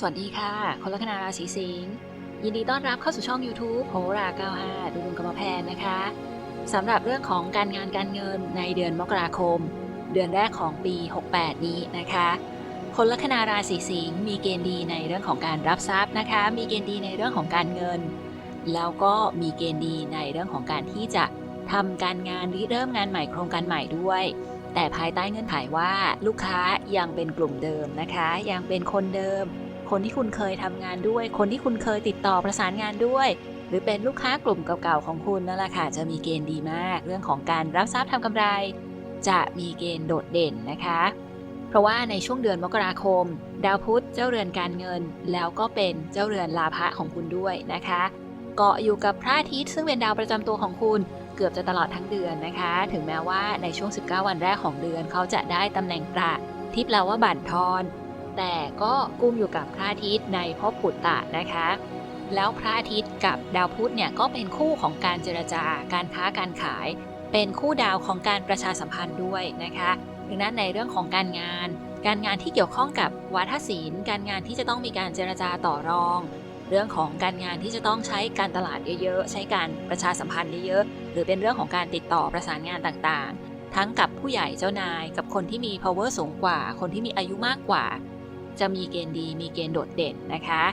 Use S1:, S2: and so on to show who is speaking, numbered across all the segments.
S1: สวัสดีค่ะ คนลัคนาราศีสิงห์ยินดีต้อนรับเข้าสู่ช่อง YouTube โหรา 95 ดูดวงกรรมแพนนะคะสำหรับเรื่องของการงานการเงินในเดือนมกราคม เดือนแรกของปี 68 นี้นะคะ คนลัคนาราศีสิงห์มีเกณฑ์ดีในเรื่องของการรับทรัพย์นะคะ มีเกณฑ์ดีในเรื่องของการเงิน แล้วก็มีเกณฑ์ดีในเรื่องของการที่จะทำการงานริเริ่มงานใหม่โครงการใหม่ด้วยแต่ภายใต้เงื่อนไขว่าลูกค้ายังเป็นกลุ่มเดิมนะคะ ยังเป็นคนเดิม คนที่คุณเคยทำงานด้วย คนที่คุณเคยติดต่อประสานงานด้วย หรือเป็นลูกค้ากลุ่มเก่าๆของคุณนั่นแหละค่ะจะมีเกณฑ์ดีมาก เรื่องของการรับทรัพย์ทำกำไร จะมีเกณฑ์โดดเด่นนะคะ เพราะว่าในช่วงเดือนมกราคม ดาวพุธเจ้าเรือนการเงิน แล้วก็เป็นเจ้าเรือนลาภะของคุณด้วยนะคะเกาะอยู่กับพระอาทิตย์ซึ่งเป็นดาวประจำตัวของคุณเกือบจะตลอดทั้งเดือนนะคะ ถึงแม้ว่าในช่วง 19 วันแรกของเดือนเขาจะได้ตำแหน่งประที่แปลว่าบั่นทอน แต่ก็กุมอยู่กับพระอาทิตย์ในภพปุตตะนะคะ แล้วพระอาทิตย์กับดาวพุธเนี่ยก็เป็นคู่ของการเจรจาการค้าการขาย เป็นคู่ดาวของการประชาสัมพันธ์ด้วยนะคะดังนั้นในเรื่องของการงาน การงานที่เกี่ยวข้องกับวัฒศิลป์ การงานที่จะต้องมีการเจรจาต่อรอง เรื่องของการงานที่จะต้องใช้การตลาดเยอะๆ ใช้การประชาสัมพันธ์เยอะๆ หรือเป็นเรื่องของการติดต่อประสานงานต่างๆ ทั้งกับผู้ใหญ่เจ้านาย กับคนที่มี power สูงกว่า คนที่มีอายุมากกว่า จะมีเกณฑ์ดีมีเกณฑ์โดดเด่นนะคะ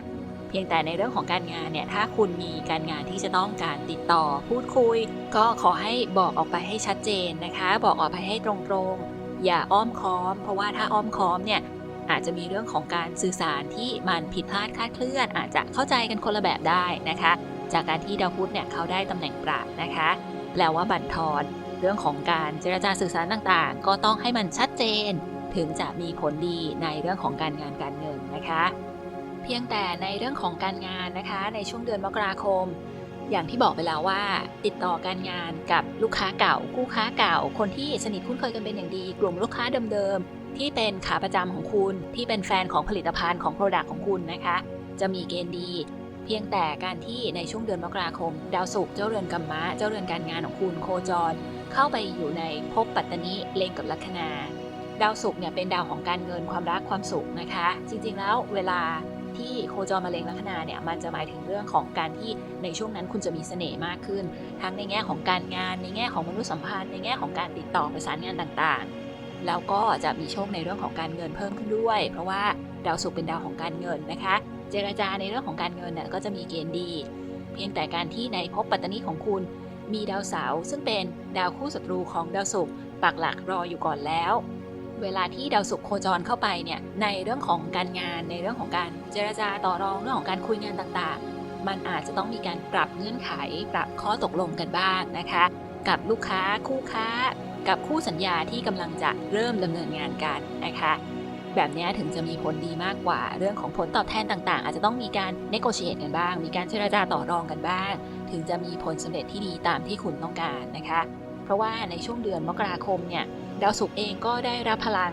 S1: เพียงแต่ในเรื่องของการงานเนี่ยถ้าคุณมีการงานที่จะต้องการติดต่อพูดคุย ก็ขอให้บอกออกไปให้ชัดเจนนะคะ บอกออกไปให้ตรงๆ อย่าอ้อมค้อม เพราะว่าถ้าอ้อมค้อมเนี่ยอาจจะมีเรื่องของการสื่อสารที่มันผิดพลาดคลาดเคลื่อน อาจจะเข้าใจกันคนละแบบได้นะคะ จากการที่ดาวพุธเนี่ยเขาได้ตำแหน่งประนะคะแปลว่าบั่นทอนเรื่องของการเจรจาสื่อสารต่างๆ ก็ต้องให้มันชัดเจน ถึงจะมีผลดีในเรื่องของการงานการเงินนะคะ เพียงแต่ในเรื่องของการงานนะคะ ในช่วงเดือนมกราคม อย่างที่บอกไปแล้วว่า ติดต่อการงานกับลูกค้าเก่าคู่ค้าเก่า คนที่สนิทคุ้นเคยกันเป็นอย่างดี กลุ่มลูกค้าเดิมๆที่เป็นขาประจำของคุณ ที่เป็นแฟนของผลิตภัณฑ์ของ Product ของคุณนะคะ จะมีเกณฑ์ดีเพียงแต่การที่ในช่วงเดือนมกราคม ดาวศุกร์เจ้าเรือนกัมมะ เจ้าเรือนการงานของคุณโคจร เข้าไปอยู่ในภพปัตตนิเลงกับลัคนา ดาวศุกร์เนี่ยเป็นดาวของการเงินความรักความสุขนะคะ จริงๆแล้วเวลาที่โคจรมาเล็งลัคนาเนี่ยมันจะหมายถึงเรื่องของการที่ในช่วงนั้นคุณจะมีเสน่ห์มากขึ้น ทั้งในแง่ของการงาน ในแง่ของมนุษยสัมพันธ์ ในแง่ของการติดต่อประสานงานต่างๆ แล้วก็จะมีโชคในเรื่องของการเงินเพิ่มขึ้นด้วย เพราะว่าดาวศุกร์เป็นดาวของการเงินนะคะ เจรจาในเรื่องของการเงินเนี่ยก็จะมีเกณฑ์ดี เพียงแต่การที่ในภพปัตตนิของคุณ มีดาวเสาร์ซึ่งเป็นดาวคู่ศัตรูของดาวศุกร์ปักหลักรออยู่ก่อนแล้ว เวลาที่ดาวศุกร์โคจรเข้าไปเนี่ยในเรื่องของการงานในเรื่องของการเจรจาต่อรองเรื่องของการคุยงานต่างๆ มันอาจจะต้องมีการปรับเงื่อนไข ปรับข้อตกลงกันบ้างนะคะ กับลูกค้าคู่ค้า กับคู่สัญญาที่กำลังจะเริ่มดำเนินงานกันนะคะแบบนี้ถึงจะมีผลดีมากกว่าเรื่องของผลตอบแทนต่างๆ อาจจะต้องมีการ negotiate กันบ้าง มีการเจรจาต่อรองกันบ้าง ถึงจะมีผลสำเร็จที่ดีตามที่คุณต้องการนะคะ เพราะว่าในช่วงเดือนมกราคมเนี่ย ดาวศุกร์เองก็ได้รับพลัง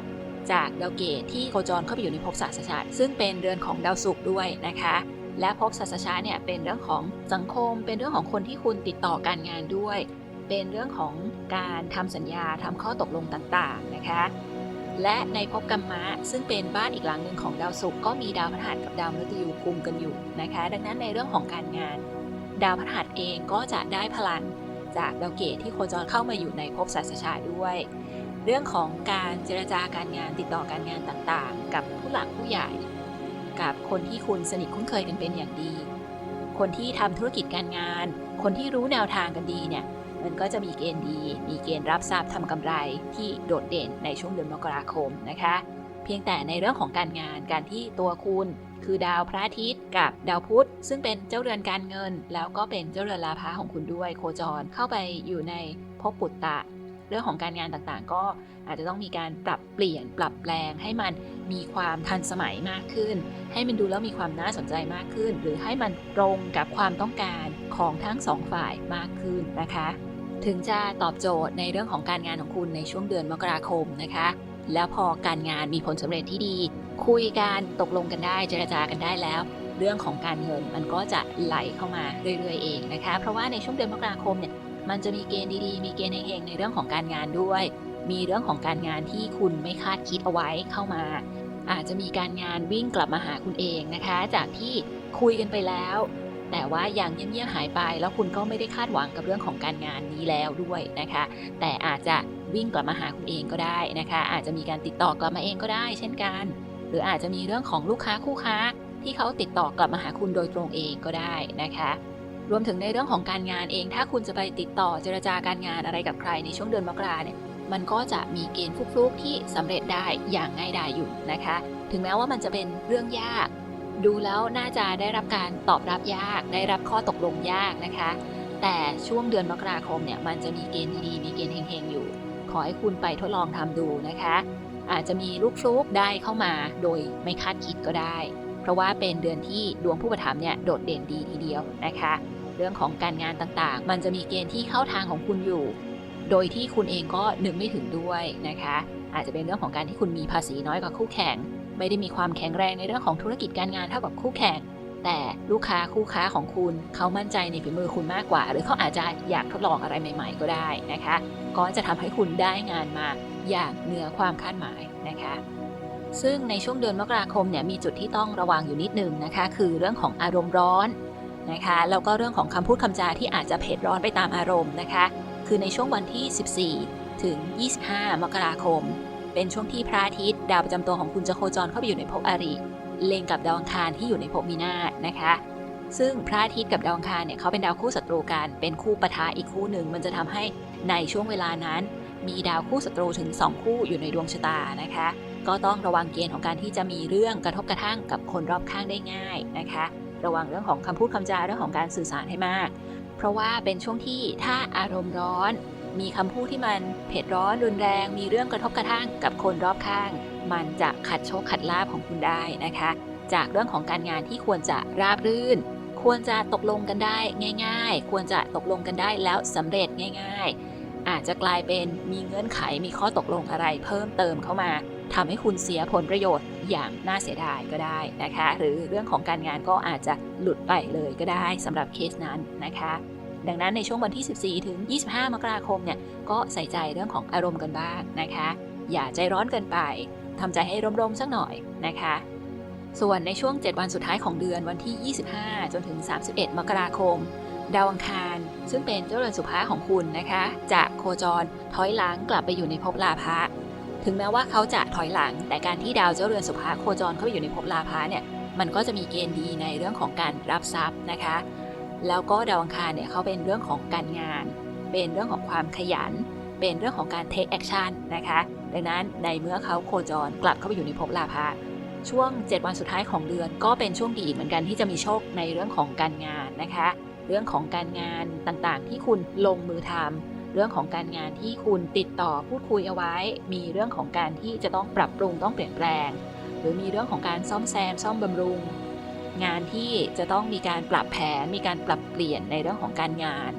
S1: จากดาวเกตที่โคจรเข้าไปอยู่ในภพศาสตราซึ่งเป็นเรือนของดาวศุกร์ด้วยนะคะ และภพศาสตราเนี่ยเป็นเรื่องของสังคม เป็นเรื่องของคนที่คุณติดต่อการงานด้วย เป็นเรื่องของการทำสัญญาทำข้อตกลงต่างๆนะคะและในภพกรรมะซึ่งเป็นบ้านอีกหลังหนึ่งของดาวศุกร์ก็มีดาวพฤหัสกับดาวมฤตยูกุมกันอยู่นะคะ ดังนั้นในเรื่องของการงาน ดาวพฤหัสเองก็จะได้พลังจากดาวเกตที่โคจรเข้ามาอยู่ในภพศาสชาด้วย เรื่องของการเจรจาการงานติดต่อการงานต่างๆ กับผู้หลักผู้ใหญ่ กับคนที่คุณสนิทคุ้นเคยกันเป็นอย่างดี คนที่ทำธุรกิจการงาน คนที่รู้แนวทางกันดีเนี่ยมันก็จะมีเกณฑ์ดี มีเกณฑ์รับทรัพย์ทำกำไรที่โดดเด่นในช่วงเดือนมกราคมนะคะ เพียงแต่ในเรื่องของการงานการที่ตัวคุณคือดาวพระอาทิตย์กับดาวพุธ ซึ่งเป็นเจ้าเรือนการเงิน แล้วก็เป็นเจ้าเรือนลาภะของคุณด้วย โคจรเข้าไปอยู่ในภพปุตตะ เรื่องของการงานต่างๆ ก็อาจจะต้องมีการปรับเปลี่ยนปรับแปลง ให้มันมีความทันสมัยมากขึ้น ให้มันดูแล้วมีความน่าสนใจมากขึ้น หรือให้มันตรงกับความต้องการของทั้งสองฝ่ายมากขึ้นนะคะ ถึงจะตอบโจทย์ในเรื่องของการงานของคุณในช่วงเดือนมกราคมนะคะ แล้วพอการงานมีผลสำเร็จที่ดี คุยกันตกลงกันได้เจรจากันได้แล้วเรื่องของการเงินมันก็จะไหลเข้ามาเรื่อยๆเองนะคะ เพราะว่าในช่วงเดือนมกราคมเนี่ย มันจะมีเกณฑ์ดีๆ มีเกณฑ์เฮงๆในเรื่องของการงานด้วย มีเรื่องของการงานที่คุณไม่คาดคิดเอาไว้เข้ามา อาจจะมีการงานวิ่งกลับมาหาคุณเองนะคะ จากที่คุยกันไปแล้ว แต่ว่ายังเงียบๆหายไป แล้วคุณก็ไม่ได้คาดหวังกับเรื่องของการงานนี้แล้วด้วยนะคะ แต่อาจจะวิ่งกลับมาหาคุณเองก็ได้นะคะ อาจจะมีการติดต่อกลับมาเองก็ได้ เช่นกัน หรืออาจจะมีเรื่องของลูกค้าคู่ค้าที่เขาติดต่อกลับมาหาคุณโดยตรงเองก็ได้นะคะ รวมถึงในเรื่องของการงานเอง ถ้าคุณจะไปติดต่อเจรจาการงานอะไรกับใครในช่วงเดือนมกราเนี่ยมันก็จะมีเกณฑ์ฟลุกๆที่สำเร็จได้อย่างง่ายดายอยู่นะคะ ถึงแม้ว่ามันจะเป็นเรื่องยาก ดูแล้วน่าจะได้รับการตอบรับยาก ได้รับข้อตกลงยากนะคะ แต่ช่วงเดือนมกราคมเนี่ยมันจะมีเกณฑ์ดีๆมีเกณฑ์เฮงๆอยู่ ขอให้คุณไปทดลองทำดูนะคะ อาจจะมีลูกฟลุกได้เข้ามาโดยไม่คาดคิดก็ได้ เพราะว่าเป็นเดือนที่ดวงผู้ประถมเนี่ยโดดเด่นดีทีเดียวนะคะ เรื่องของการงานต่างๆ มันจะมีเกณฑ์ที่เข้าทางของคุณอยู่ โดยที่คุณเองก็นึกไม่ถึงด้วยนะคะ อาจจะเป็นเรื่องของการที่คุณมีภาษีน้อยกว่าคู่แข่ง ไม่ได้มีความแข็งแรงในเรื่องของธุรกิจการงานเท่ากับคู่แข่ง แต่ลูกค้าคู่ค้าของคุณเขามั่นใจในฝีมือคุณมากกว่า หรือเขาอาจจะอยากทดลองอะไรใหม่ ๆ ก็ได้นะคะ ก็จะทำให้คุณได้งานมาอย่างเหนือความคาดหมายนะคะซึ่งในช่วงเดือนมกราคมเนี่ยมีจุดที่ต้องระวังอยู่นิดนึงนะคะ คือเรื่องของอารมณ์ร้อน นะคะแล้วก็เรื่องของคำพูดคำจาที่อาจจะเผ็ดร้อนไปตามอารมณ์นะคะ คือในช่วงวันที่ 14 ถึง 25 มกราคม เป็นช่วงที่พระอาทิตย์ดาวประจำตัวของคุณจะโคจรเข้าไปอยู่ในภพอริเล็งกับดาวอังคารที่อยู่ในภพมีนาศนะคะ ซึ่งพระอาทิตย์กับดาวอังคารเนี่ยเขาเป็นดาวคู่ศัตรูกันเป็นคู่ปะทะอีกคู่หนึ่งมันจะทำให้ในช่วงเวลานั้น มีดาวคู่ศัตรูถึง 2 คู่อยู่ในดวงชะตานะคะ ก็ต้องระวังเกณฑ์ของการที่จะมีเรื่องกระทบกระทั่งกับคนรอบข้างได้ง่ายนะคะ ระวังเรื่องของคำพูดคำจาเรื่องของการสื่อสารให้มาก เพราะว่าเป็นช่วงที่ถ้าอารมณ์ร้อน มีคำพูดที่มันเผ็ดร้อนรุนแรง มีเรื่องกระทบกระทั่งกับคนรอบข้าง มันจะขัดโชคขัดลาบของคุณได้นะคะ จากเรื่องของการงานที่ควรจะราบรื่น ควรจะตกลงกันได้ง่าย ๆ ควรจะตกลงกันได้แล้วสำเร็จง่าย ๆ อาจจะกลายเป็นมีเงื่อนไขมีข้อตกลงอะไรเพิ่มเติมเข้ามาทำให้คุณเสียผลประโยชน์อย่างน่าเสียดายก็ได้นะคะ หรือเรื่องของการงานก็อาจจะหลุดไปเลยก็ได้สำหรับเคสนั้นนะคะดังนั้นในช่วงวันที่ 14 ถึง 25 มกราคมเนี่ยก็ใส่ใจเรื่องของอารมณ์กันบ้างนะคะ อย่าใจร้อนเกินไปทำใจให้ร่มๆสักหน่อยนะคะ ส่วนในช่วง 7 วันสุดท้ายของเดือนวันที่ 25 จนถึง 31 มกราคม ดาวอังคาร ซึ่งเป็นเจ้าเรือนสุภาของคุณนะคะ จะโคจรถอยหลังกลับไปอยู่ในภพลาภะถึงแม้ว่าเขาจะถอยหลัง แต่การที่ดาวเจ้าเรือนสุภาโคจรเข้าไปอยู่ในภพลาภะเนี่ยมันก็จะมีเกณฑ์ดีในเรื่องของการรับทรัพย์นะคะ แล้วก็ดาวอังคารเนี่ยเขาเป็นเรื่องของการงาน เป็นเรื่องของความขยัน เป็นเรื่องของการ take action นะคะ ดังนั้นในเมื่อเขาโคจรกลับเข้าไปอยู่ในภพลาภะช่วง 7 วันสุดท้ายของเดือน ก็เป็นช่วงดีอีกเหมือนกันที่จะมีโชคในเรื่องของการงานนะคะ เรื่องของการงานต่างๆ ที่คุณลงมือทำเรื่องของการงานที่คุณติดต่อพูดคุยเอาไว้ มีเรื่องของการที่จะต้องปรับปรุงต้องเปลี่ยนแปลง หรือมีเรื่องของการซ่อมแซมซ่อมบำรุง งานที่จะต้องมีการปรับแผน มีการปรับเปลี่ยนในเรื่องของการงาน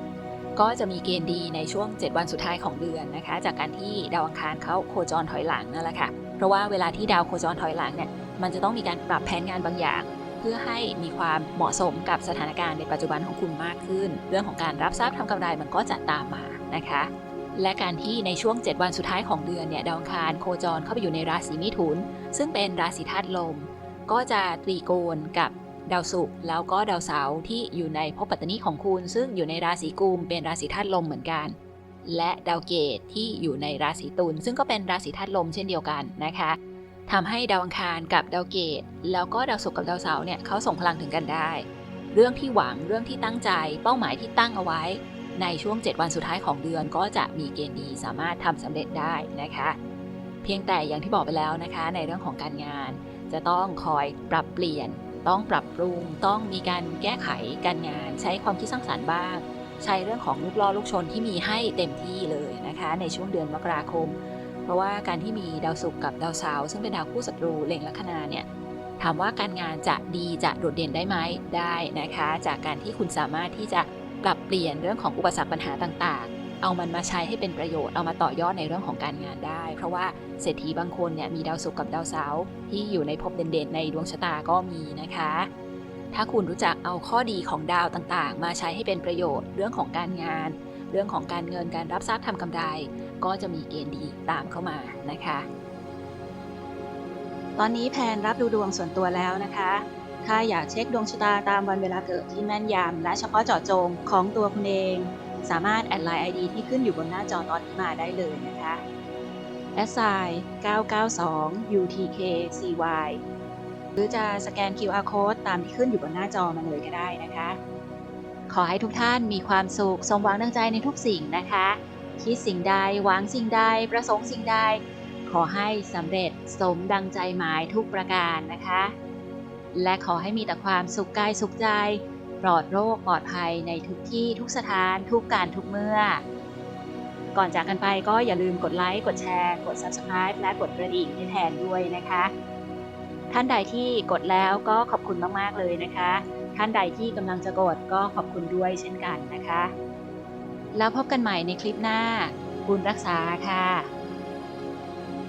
S1: ก็จะมีเกณฑ์ดีในช่วง 7 วันสุดท้ายของเดือนนะคะ จากการที่ดาวอังคารเขาโคจรถอยหลังนั่นแหละค่ะ เพราะว่าเวลาที่ดาวโคจรถอยหลังเนี่ยมันจะต้องมีการปรับแผนงานบางอย่าง พื่อให้มีความเหมาะสมกับสถานการณ์ในปัจจุบันของคุณมากขึ้น เรื่องของการรับทราบทำกำไรมันก็จะตามมานะคะและการที่ในช่วง 7 วันสุดท้ายของเดือนเนี่ยดาวคารโคจรเข้าไปอยู่ในราศีมิถุน ซึ่งเป็นราศีธาตุลม ก็จะตรีโกณกับดาวศุกร์แล้วก็ดาวเสาร์ที่อยู่ในภพปัตตนีของคุณ ซึ่งอยู่ในราศีกุมเป็นราศีธาตุลมเหมือนกัน และดาวเกตที่อยู่ในราศีตุลซึ่งก็เป็นราศีธาตุลมเช่นเดียวกันนะคะ ทำให้ดาวอังคารกับดาวเกต แล้วก็ดาวศุกร์กับดาวเสาร์เนี่ยเขาส่งพลังถึงกันได้ เรื่องที่หวังเรื่องที่ตั้งใจ เป้าหมายที่ตั้งเอาไว้ ในช่วง 7 วันสุดท้ายของเดือนก็จะมีเกณฑ์ดีสามารถทำสำเร็จได้นะคะ เพียงแต่อย่างที่บอกไปแล้วนะคะ ในเรื่องของการงาน จะต้องคอยปรับเปลี่ยน ต้องปรับปรุง ต้องมีการแก้ไขการงาน ใช้ความคิดสร้างสรรค์บ้าง ใช้เรื่องของลูกล่อลูกชนที่มีให้เต็มที่เลยนะคะ ในช่วงเดือนมกราคม เพราะว่าการที่มีดาวศุกร์กับดาวเสาร์ซึ่งเป็นดาวคู่ศัตรูเล็งลัคนาเนี่ยถามว่าการงานจะดีจะโดดเด่นได้ไหมได้นะคะ จากการที่คุณสามารถที่จะปรับเปลี่ยนเรื่องของอุปสรรคปัญหาต่างๆ เอามันมาใช้ให้เป็นประโยชน์เอามาต่อยอดในเรื่องของการงานได้ เพราะว่าเศรษฐีบางคนเนี่ยมีดาวศุกร์กับดาวเสาร์ที่อยู่ในภพเด่นๆ ในดวงชะตาก็มีนะคะ ถ้าคุณรู้จักเอาข้อดีของดาวต่างๆ มาใช้ให้เป็นประโยชน์เรื่องของการงาน เรื่องของการเงินการรับทรัพย์ทำกำไร ก็จะมีเกณฑ์ดีตามเข้ามานะคะ ตอนนี้แพนรับดูดวงส่วนตัวแล้วนะคะถ้าอยากเช็คดวงชะตาตามวันเวลาเกิดที่แม่นยำและเฉพาะเจาะจงของตัวคุณเอง สามารถแอดไลน์ ID ที่ขึ้นอยู่บนหน้าจอตอนนี้มาได้เลยนะคะแอดไซน์992 UTKCY หรือจะสแกน QR code ตามที่ขึ้นอยู่บนหน้าจอมาเลยก็ได้นะคะ ขอให้ทุกท่านมีความสุข สมหวังดังใจในทุกสิ่งนะคะ คิดสิ่งใด หวังสิ่งใด ประสงค์สิ่งใด ขอให้สำเร็จสมดังใจหมายทุกประการนะคะ และขอให้มีแต่ความสุขกายสุขใจ ปลอดโรคปลอดภัยในทุกที่ทุกสถานทุกการทุกเมื่อ ก่อนจากกันไปก็อย่าลืมกดไลค์กดแชร์ กด Subscribe และกดกระดิ่งให้แทนด้วยนะคะท่านใดที่กดแล้วก็ขอบคุณมาก ๆ เลยนะคะ ท่านใดที่กำลังจะกดก็ขอบคุณด้วยเช่นกันนะคะ แล้วพบกันใหม่ในคลิปหน้า บุญรักษาค่ะ